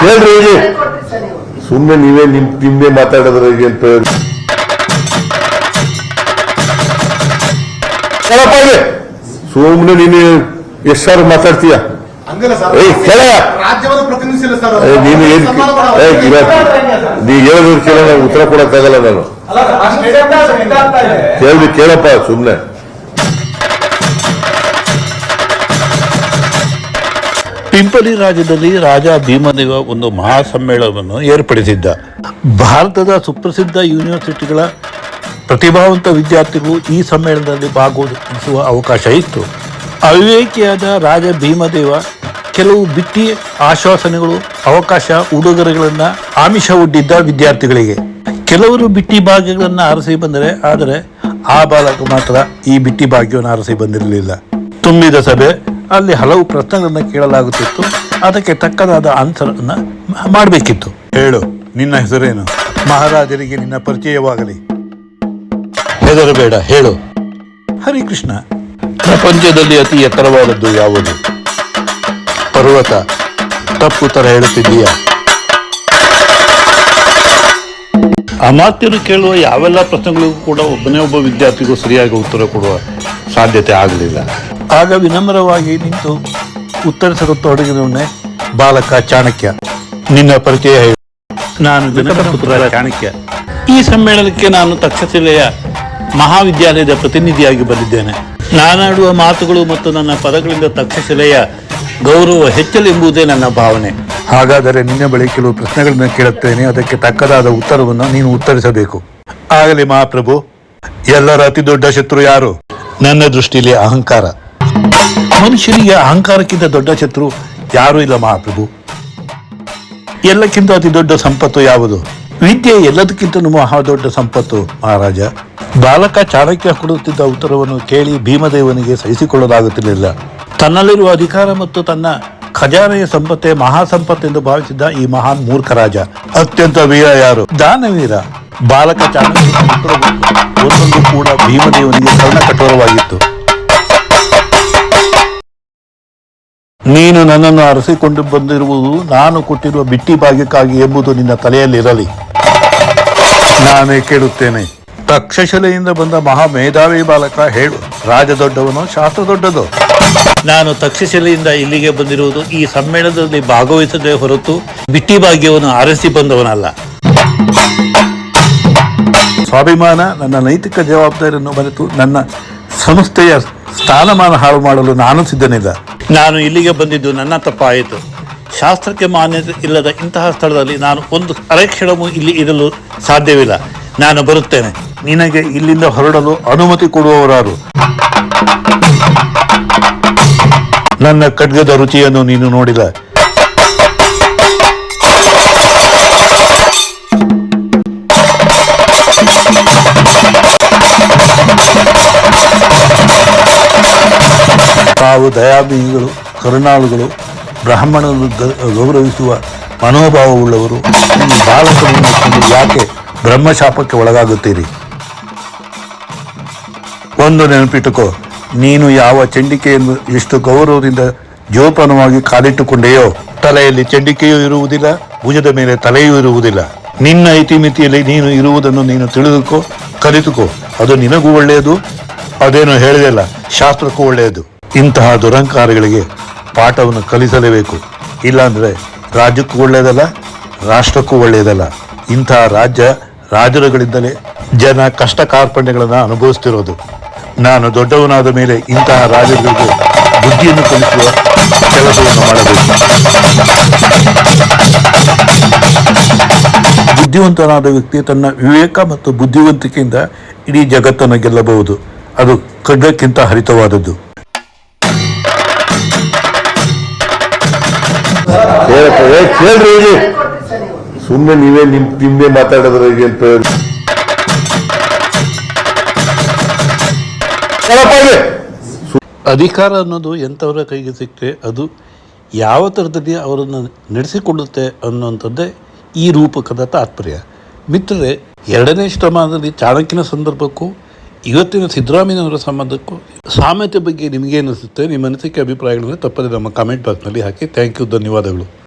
ಕೇಳ್ರಿ ಇಲ್ಲಿ ಸುಮ್ಮನೆ ನೀವೇ ನಿಮ್ ನಿಮ್ದೇ ಮಾತಾಡಿದ್ರೆ ಏನ್ ಪ್ರಯೋಜನ ಸುಮ್ಮನೆ ನೀನು ಎಷ್ಟು ಮಾತಾಡ್ತೀಯ? ಸರ್. ಏ, ನೀನು ಏನ್ ನೀ ಹೇಳೋದ್ರ ಕೇಳ ಉತ್ತರ ಕೊಡಕ್ಕಾಗಲ್ಲ ನಾನು. ಕೇಳ್ರಿ ಕೇಳಪ್ಪ ಸುಮ್ಮನೆ ಪಿಂಪಲಿ ರಾಜ್ಯದಲ್ಲಿ ರಾಜ ಭೀಮದೇವ ಒಂದು ಮಹಾಸಮ್ಮೇಳನವನ್ನು ಏರ್ಪಡಿಸಿದ್ದ. ಭಾರತದ ಸುಪ್ರಸಿದ್ಧ ಯೂನಿವರ್ಸಿಟಿಗಳ ಪ್ರತಿಭಾವಂತ ವಿದ್ಯಾರ್ಥಿಗಳು ಈ ಸಮ್ಮೇಳನದಲ್ಲಿ ಭಾಗವಹಿಸುವ ಅವಕಾಶ ಇತ್ತು. ಅವಿವೇಕಿಯಾದ ರಾಜ ಭೀಮದೇವ ಕೆಲವು ಬಿಟ್ಟಿ ಆಶ್ವಾಸನೆಗಳು, ಅವಕಾಶ, ಉಡುಗೊರೆಗಳನ್ನು ಆಮಿಷ ಒಡ್ಡಿದ್ದ ವಿದ್ಯಾರ್ಥಿಗಳಿಗೆ. ಕೆಲವರು ಬಿಟ್ಟಿ ಭಾಗ್ಯಗಳನ್ನು ಆರಿಸಿ ಬಂದರೆ, ಆದರೆ ಆ ಬಾಲಕ ಮಾತ್ರ ಈ ಬಿಟ್ಟಿ ಭಾಗ್ಯವನ್ನು ಆರಿಸಿ ಬಂದಿರಲಿಲ್ಲ. ತುಂಬಿದ ಸಭೆ ಅಲ್ಲಿ ಹಲವು ಪ್ರಶ್ನೆಗಳನ್ನು ಕೇಳಲಾಗುತ್ತಿತ್ತು. ಅದಕ್ಕೆ ತಕ್ಕದಾದ ಆನ್ಸರ್ ಅನ್ನ ಮಾಡಬೇಕಿತ್ತು. ಹೇಳು ನಿನ್ನ ಹೆಸರೇನು? ಮಹಾರಾಜರಿಗೆ ನಿನ್ನ ಪರಿಚಯವಾಗಲಿ. ಹೆದರಬೇಡ ಹೇಳು. ಹರಿಕೃಷ್ಣ. ಪ್ರಪಂಚದಲ್ಲಿ ಅತಿ ಎತ್ತರವಾದದ್ದು ಯಾವುದು? ಪರ್ವತ. ತಪ್ಪು ತರ ಹೇಳುತ್ತಿದ್ದೀಯ? ಅಮಾತ್ಯರು ಕೇಳುವ ಯಾವೆಲ್ಲ ಪ್ರಶ್ನೆಗಳಿಗೂ ಕೂಡ ಒಬ್ಬನೇ ಒಬ್ಬ ವಿದ್ಯಾರ್ಥಿಗೂ ಸರಿಯಾಗಿ ಉತ್ತರ ಕೊಡುವ ಸಾಧ್ಯತೆ ಆಗಲಿಲ್ಲ. ಆಗ ವಿನಮ್ರವಾಗಿ ನಿಂತು ಉತ್ತರಿಸಲು ತೊಡಗಿದವನೇ ಬಾಲಕ ಚಾಣಕ್ಯ. ನಿನ್ನ ಪರಿಚಯ ನಾನು ಪುತ್ರ ಚಾಣಕ್ಯ. ಈ ಸಮ್ಮೇಳನಕ್ಕೆ ನಾನು ತಕ್ಷಶಿಲೆಯ ಮಹಾವಿದ್ಯಾಲಯದ ಪ್ರತಿನಿಧಿಯಾಗಿ ಬಂದಿದ್ದೇನೆ. ನಾನಾಡುವ ಮಾತುಗಳು ಮತ್ತು ನನ್ನ ಪದಗಳಿಂದ ತಕ್ಷಶಿಲೆಯ ಗೌರವ ಹೆಚ್ಚಲೆಂಬುದೇ ನನ್ನ ಭಾವನೆ. ಹಾಗಾದರೆ ನಿನ್ನ ಬಳಿ ಕೆಲವು ಪ್ರಶ್ನೆಗಳನ್ನು ಕೇಳುತ್ತೇನೆ. ಅದಕ್ಕೆ ತಕ್ಕದಾದ ಉತ್ತರವನ್ನು ನೀನು ಉತ್ತರಿಸಬೇಕು. ಆಗಲಿ ಮಹಾಪ್ರಭು. ಎಲ್ಲರ ಅತಿ ದೊಡ್ಡ ಶತ್ರು ಯಾರು? ನನ್ನ ದೃಷ್ಟಿಯಲ್ಲಿ ಅಹಂಕಾರ. ಮನುಷ್ಯನಿಗೆ ಅಹಂಕಾರಕ್ಕಿಂತ ದೊಡ್ಡ ಶತ್ರು ಯಾರೂ ಇಲ್ಲ ಮಹಾಪ್ರಭು. ಎಲ್ಲಕ್ಕಿಂತ ಅತಿ ದೊಡ್ಡ ಸಂಪತ್ತು ಯಾವುದು? ವಿದ್ಯೆ ಎಲ್ಲದಕ್ಕಿಂತ ಮಹಾ ದೊಡ್ಡ ಸಂಪತ್ತು ಮಹಾರಾಜ. ಬಾಲಕ ಚಾಣಕ್ಯ ಕೊಡುತ್ತಿದ್ದ ಉತ್ತರವನ್ನು ಕೇಳಿ ಭೀಮದೇವನಿಗೆ ಸಹಿಸಿಕೊಳ್ಳಲಾಗುತ್ತಿರಲಿಲ್ಲ. ತನ್ನಲ್ಲಿರುವ ಅಧಿಕಾರ ಮತ್ತು ತನ್ನ ಖಜಾನೆಯ ಸಂಪತ್ತೇ ಮಹಾ ಸಂಪತ್ತೆಂದು ಭಾವಿಸಿದ್ದ ಈ ಮಹಾನ್ ಮೂರ್ಖ ರಾಜ ಅತ್ಯಂತ ವೀರ ಯಾರು? ದಾನವೀರ. ಬಾಲಕ ಚಾಣಕ್ಯ ಒಂದೊಂದು ಕೂಡ ಭೀಮದೇವನಿಗೆ ಕರ್ಣ ಕಠೋರವಾಗಿತ್ತು ನೀನು ನನ್ನನ್ನು ಅರಸಿಕೊಂಡು ಬಂದಿರುವುದು ನಾನು ಕೊಟ್ಟಿರುವ ಬಿಟ್ಟಿ ಭಾಗ್ಯಕ್ಕಾಗಿ ಎಂಬುದು ನಿನ್ನ ತಲೆಯಲ್ಲಿರಲಿ. ನಾನೇ ಕೇಳುತ್ತೇನೆ. ತಕ್ಷಶಿಲೆಯಿಂದ ಬಂದ ಮಹಾ ಮೇಧಾವಿ ಬಾಲಕ ಹೇಳು ರಾಜ ದೊಡ್ಡವನು ಶಾಸ್ತ್ರ ದೊಡ್ಡದು ನಾನು ತಕ್ಷಶಿಲೆಯಿಂದ ಇಲ್ಲಿಗೆ ಬಂದಿರುವುದು ಈ ಸಮ್ಮೇಳನದಲ್ಲಿ ಭಾಗವಹಿಸದೇ ಹೊರತು ಬಿಟ್ಟಿ ಭಾಗ್ಯವನ್ನು ಅರಸಿ ಬಂದವನಲ್ಲ. ಸ್ವಾಭಿಮಾನ ನನ್ನ ನೈತಿಕ ಜವಾಬ್ದಾರಿಯನ್ನು ಮರೆತು ನನ್ನ ಸಂಸ್ಥೆಯ ಸ್ಥಾನಮಾನ ಹಾಳು ಮಾಡಲು ನಾನು ಸಿದ್ಧನಿಲ್ಲ ನಾನು ಇಲ್ಲಿಗೆ ಬಂದಿದ್ದು ನನ್ನ ತಪ್ಪಾಯಿತು. ಶಾಸ್ತ್ರಕ್ಕೆ ಮಾನ್ಯತೆ ಇಲ್ಲದ ಇಂತಹ ಸ್ಥಳದಲ್ಲಿ ನಾನು ಒಂದು ಅರೆಕ್ಷಣವೂ ಇಲ್ಲಿ ಇರಲು ಸಾಧ್ಯವಿಲ್ಲ. ನಾನು ಬರುತ್ತೇನೆ. ನಿನಗೆ ಇಲ್ಲಿಂದ ಹೊರಡಲು ಅನುಮತಿ ಕೊಡುವವರಾರು. ನನ್ನ ಖಡ್ಗದ ರುಚಿಯನ್ನು ನೀನು ನೋಡಿಲ್ಲ ದಯಾಮಯಿಗಳು ಕರುಣಾಳುಗಳು ಬ್ರಾಹ್ಮಣರು ಗೌರವಿಸುವ ಮನೋಭಾವವುಳ್ಳವರು ನಿಮ್ಮ ಬಾಲಕನನ್ನು ಯಾಕೆ ಬ್ರಹ್ಮಶಾಪಕ್ಕೆ ಒಳಗಾಗುತ್ತೀರಿ? ಒಂದು ನೆನಪಿಟ್ಟುಕೋ, ನೀನು ಯಾವ ಚಂಡಿಕೆಯನ್ನು ಎಷ್ಟು ಗೌರವದಿಂದ ಜೋಪಾನವಾಗಿ ಕಾಲಿಟ್ಟುಕೊಂಡೆಯೋ, ತಲೆಯಲ್ಲಿ ಚಂಡಿಕೆಯೂ ಇರುವುದಿಲ್ಲ, ಭುಜದ ಮೇಲೆ ತಲೆಯೂ ಇರುವುದಿಲ್ಲ. ನಿನ್ನ ಇತಿಮಿತಿಯಲ್ಲಿ ನೀನು ಇರುವುದನ್ನು ನೀನು ತಿಳಿದುಕೋ, ಕಲಿತುಕೋ. ಅದು ನಿನಗೂ ಒಳ್ಳೆಯದು, ಅದೇನು ಹೇಳಿದೆಲ್ಲ ಶಾಸ್ತ್ರಕ್ಕೂ ಒಳ್ಳೆಯದು. ಇಂತಹ ದುರಂಕಾರಗಳಿಗೆ ಪಾಠವನ್ನು ಕಲಿಸಲೇಬೇಕು. ಇಲ್ಲಾಂದರೆ ರಾಜ್ಯಕ್ಕೂ ಒಳ್ಳೆಯದಲ್ಲ, ರಾಷ್ಟ್ರಕ್ಕೂ ಒಳ್ಳೆಯದಲ್ಲ. ಇಂತಹ ರಾಜ್ಯ ರಾಜರುಗಳಿಂದಲೇ ಜನ ಕಷ್ಟ ಕಾರ್ಪಣ್ಯಗಳನ್ನು ಅನುಭವಿಸ್ತಿರೋದು. ನಾನು ದೊಡ್ಡವನಾದ ಮೇಲೆ ಇಂತಹ ರಾಜರುಗಳಿಗೆ ಬುದ್ಧಿಯನ್ನು ಕಲಿಸುವ ಕೆಲಸವನ್ನು ಮಾಡಬೇಕು. ಬುದ್ಧಿವಂತನಾದ ವ್ಯಕ್ತಿ ತನ್ನ ವಿವೇಕ ಮತ್ತು ಬುದ್ಧಿವಂತಿಕೆಯಿಂದ ಇಡೀ ಜಗತ್ತನ್ನು ಗೆಲ್ಲಬಹುದು. ಅದು ಖಡ್ಗಕ್ಕಿಂತ ಹರಿತವಾದದ್ದು. ಕೇಳ್ರಿ ಸುಮ್ಮನೆ ನೀವೇ ನಿಮ್ ನಿಮ್ದೇ ಮಾತಾಡಿದ್ರೆ ಇಲ್ಲಿ ಅಧಿಕಾರ ಅನ್ನೋದು ಎಂಥವರ ಕೈಗೆ ಸಿಕ್ಕರೆ ಅದು ಯಾವ ಥರದಲ್ಲಿ ಅವರನ್ನು ನಡೆಸಿಕೊಳ್ಳುತ್ತೆ ಅನ್ನುವಂಥದ್ದೇ ಈ ರೂಪಕದ ತಾತ್ಪರ್ಯ. ಮಿತ್ರರೇ, ಎರಡನೇ ಶತಮಾನದಲ್ಲಿ ಚಾಣಕ್ಯನ ಸಂದರ್ಭಕ್ಕೂ ಇವತ್ತಿನ ಸಿದ್ದರಾಮಯ್ಯನವರ ಸಂಬಂಧಕ್ಕೂ ಸಾಮ್ಯತೆ ಬಗ್ಗೆ ನಿಮಗೇನಿಸುತ್ತೆ, ನಿಮ್ಮ ಅನಿಸಿಕೆ, ಅಭಿಪ್ರಾಯಗಳನ್ನು ತಪ್ಪದೆ ನಮ್ಮ ಕಮೆಂಟ್ ಬಾಕ್ಸ್ನಲ್ಲಿ ಹಾಕಿ. ಥ್ಯಾಂಕ್ ಯು ಧನ್ಯವಾದಗಳು.